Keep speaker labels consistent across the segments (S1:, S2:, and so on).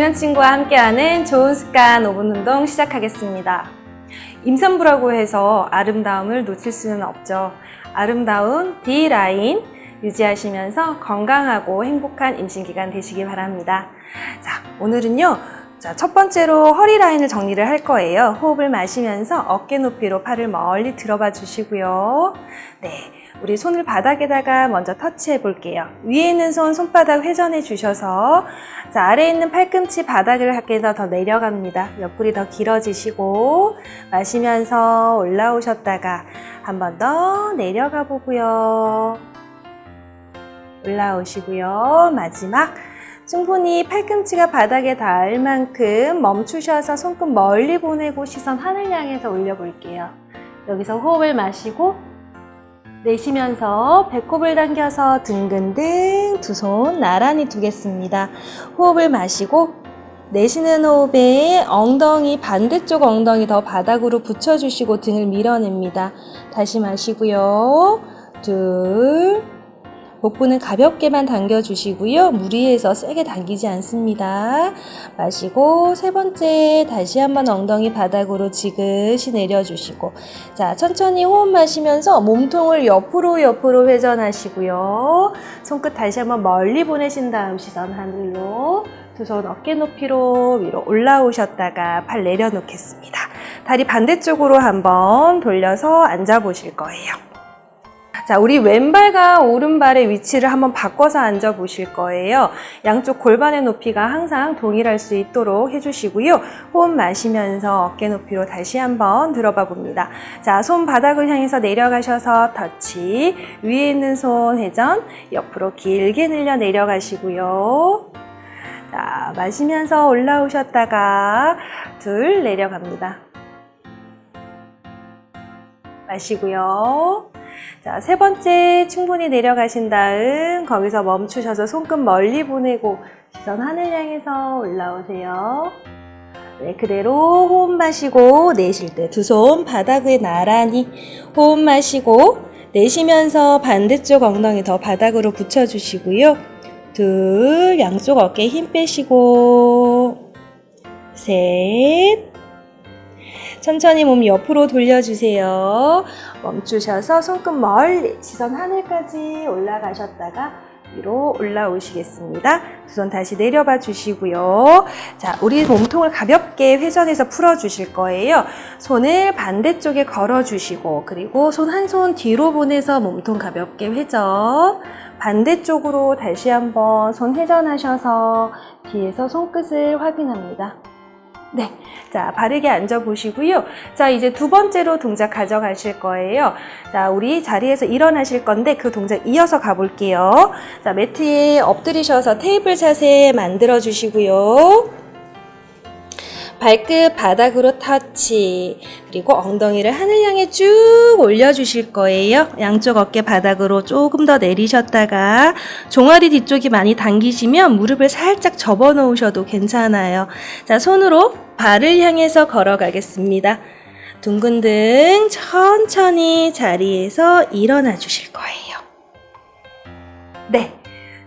S1: 금연친구와 함께하는 좋은 습관 5분 운동 시작하겠습니다. 임산부라고 해서 아름다움을 놓칠 수는 없죠. 아름다운 D라인 유지하시면서 건강하고 행복한 임신기간 되시기 바랍니다. 자, 오늘은요. 자, 첫 번째로 허리 라인을 정리를 할 거예요. 호흡을 마시면서 어깨 높이로 팔을 멀리 들어봐 주시고요. 네. 우리 손을 바닥에다가 먼저 터치해 볼게요. 위에 있는 손 손바닥 회전해 주셔서 자, 아래에 있는 팔꿈치 바닥을 더, 더 내려갑니다. 옆구리 더 길어지시고 마시면서 올라오셨다가 한 번 더 내려가 보고요. 올라오시고요. 마지막 충분히 팔꿈치가 바닥에 닿을 만큼 멈추셔서 손끝 멀리 보내고 시선 하늘 향해서 올려볼게요. 여기서 호흡을 마시고 내쉬면서 배꼽을 당겨서 둥근등 두 손 나란히 두겠습니다. 호흡을 마시고 내쉬는 호흡에 엉덩이 반대쪽 엉덩이 더 바닥으로 붙여주시고 등을 밀어냅니다. 다시 마시고요. 둘 복부는 가볍게만 당겨주시고요. 무리해서 세게 당기지 않습니다. 마시고 세 번째 다시 한번 엉덩이 바닥으로 지그시 내려주시고 자 천천히 호흡 마시면서 몸통을 옆으로 옆으로 회전하시고요. 손끝 다시 한번 멀리 보내신 다음 시선 하늘로 두 손 어깨 높이로 위로 올라오셨다가 팔 내려놓겠습니다. 다리 반대쪽으로 한번 돌려서 앉아 보실 거예요. 자, 우리 왼발과 오른발의 위치를 한번 바꿔서 앉아 보실 거예요. 양쪽 골반의 높이가 항상 동일할 수 있도록 해주시고요. 호흡 마시면서 어깨 높이로 다시 한번 들어봐 봅니다. 자, 손 바닥을 향해서 내려가셔서 터치. 위에 있는 손 회전, 옆으로 길게 늘려 내려가시고요. 자, 마시면서 올라오셨다가 둘 내려갑니다. 마시고요. 자, 세 번째 충분히 내려가신 다음 거기서 멈추셔서 손끝 멀리 보내고 시선 하늘 향해서 올라오세요. 네, 그대로 호흡 마시고 내쉴 때 두 손 바닥 위에 나란히 호흡 마시고 내쉬면서 반대쪽 엉덩이 더 바닥으로 붙여주시고요. 둘, 양쪽 어깨 힘 빼시고 셋, 천천히 몸 옆으로 돌려주세요. 멈추셔서 손끝 멀리 시선 하늘까지 올라가셨다가 위로 올라오시겠습니다. 두 손 다시 내려봐 주시고요. 자, 우리 몸통을 가볍게 회전해서 풀어 주실 거예요. 손을 반대쪽에 걸어 주시고 그리고 손 한손 뒤로 보내서 몸통 가볍게 회전. 반대쪽으로 다시 한번 손 회전하셔서 뒤에서 손끝을 확인합니다. 네. 자, 바르게 앉아 보시고요. 자, 이제 두 번째로 동작 가져가실 거예요. 자, 우리 자리에서 일어나실 건데 그 동작 이어서 가볼게요. 자, 매트에 엎드리셔서 테이블 자세 만들어 주시고요. 발끝 바닥으로 터치 그리고 엉덩이를 하늘 향해 쭉 올려주실 거예요. 양쪽 어깨 바닥으로 조금 더 내리셨다가 종아리 뒤쪽이 많이 당기시면 무릎을 살짝 접어 놓으셔도 괜찮아요. 자 손으로 발을 향해서 걸어가겠습니다. 둥근 등 천천히 자리에서 일어나 주실 거예요. 네.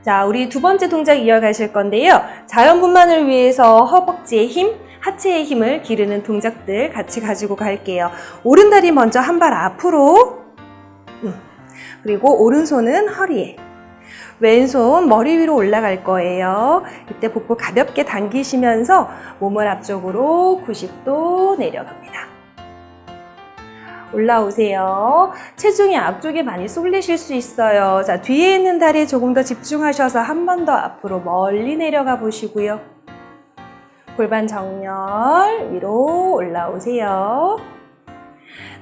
S1: 자, 우리 두 번째 동작 이어가실 건데요. 자연분만을 위해서 허벅지의 힘, 하체의 힘을 기르는 동작들 같이 가지고 갈게요. 오른다리 먼저 한 발 앞으로, 음. 그리고 오른손은 허리에, 왼손 머리 위로 올라갈 거예요. 이때 복부 가볍게 당기시면서 몸을 앞쪽으로 90도 내려갑니다. 올라오세요. 체중이 앞쪽에 많이 쏠리실 수 있어요. 자, 뒤에 있는 다리에 조금 더 집중하셔서 한 번 더 앞으로 멀리 내려가 보시고요. 골반 정렬 위로 올라오세요.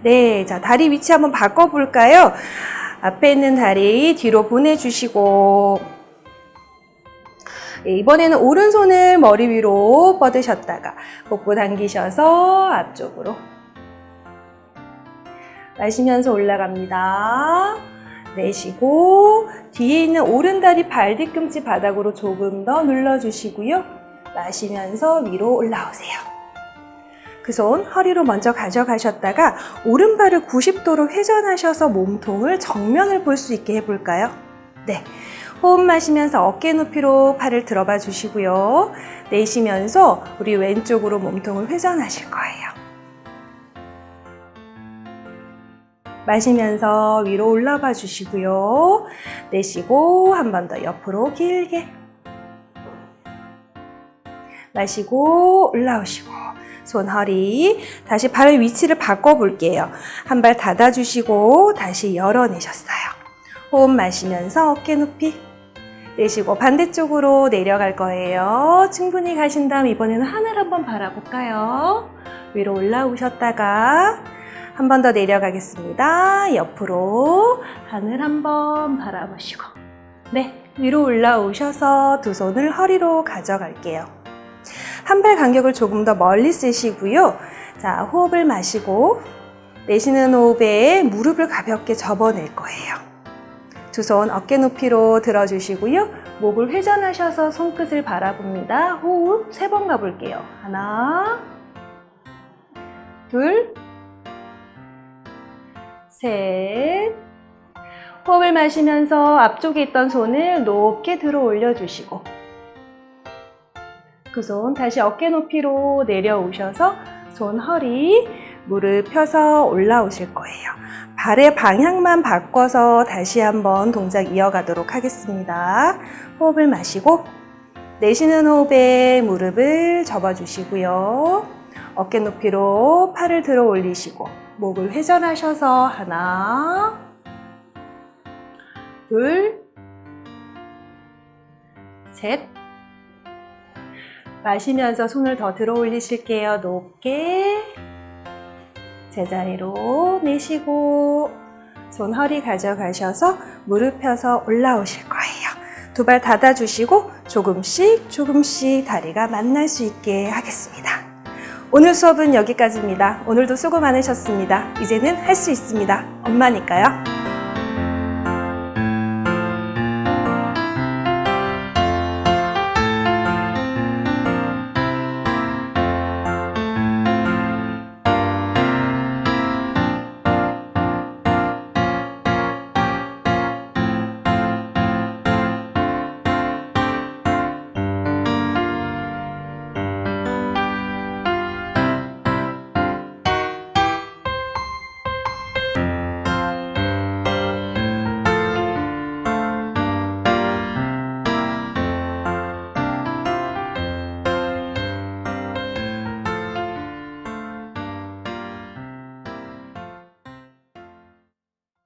S1: 네, 자, 다리 위치 한번 바꿔볼까요? 앞에 있는 다리 뒤로 보내주시고, 네, 이번에는 오른손을 머리 위로 뻗으셨다가 복부 당기셔서 앞쪽으로 마시면서 올라갑니다. 내쉬고 뒤에 있는 오른 다리 발 뒤꿈치 바닥으로 조금 더 눌러주시고요. 마시면서 위로 올라오세요. 그 손 허리로 먼저 가져가셨다가 오른발을 90도로 회전하셔서 몸통을 정면을 볼 수 있게 해볼까요? 네. 호흡 마시면서 어깨 높이로 팔을 들어봐 주시고요. 내쉬면서 우리 왼쪽으로 몸통을 회전하실 거예요. 마시면서 위로 올라봐 주시고요. 내쉬고 한 번 더 옆으로 길게. 마시고 올라오시고 손 허리 다시 발의 위치를 바꿔 볼게요. 한 발 닫아 주시고 다시 열어 내셨어요. 호흡 마시면서 어깨 높이 내쉬고 반대쪽으로 내려갈 거예요. 충분히 가신 다음 이번에는 하늘 한번 바라볼까요? 위로 올라오셨다가 한 번 더 내려가겠습니다. 옆으로 하늘 한번 바라보시고 네, 위로 올라오셔서 두 손을 허리로 가져갈게요. 한 발 간격을 조금 더 멀리 쓰시고요. 자, 호흡을 마시고 내쉬는 호흡에 무릎을 가볍게 접어낼 거예요. 두 손 어깨 높이로 들어주시고요. 목을 회전하셔서 손끝을 바라봅니다. 호흡 세 번 가볼게요. 하나, 둘, 셋. 호흡을 마시면서 앞쪽에 있던 손을 높게 들어 올려주시고 그 손 다시 어깨 높이로 내려오셔서 손 허리 무릎 펴서 올라오실 거예요. 발의 방향만 바꿔서 다시 한번 동작 이어가도록 하겠습니다. 호흡을 마시고 내쉬는 호흡에 무릎을 접어주시고요. 어깨 높이로 팔을 들어 올리시고 목을 회전하셔서 하나, 둘, 셋. 마시면서 손을 더 들어 올리실게요. 높게. 제자리로 내쉬고 손 허리 가져가셔서 무릎 펴서 올라오실 거예요. 두 발 닫아주시고 조금씩 조금씩 다리가 만날 수 있게 하겠습니다. 오늘 수업은 여기까지입니다. 오늘도 수고 많으셨습니다. 이제는 할 수 있습니다. 엄마니까요.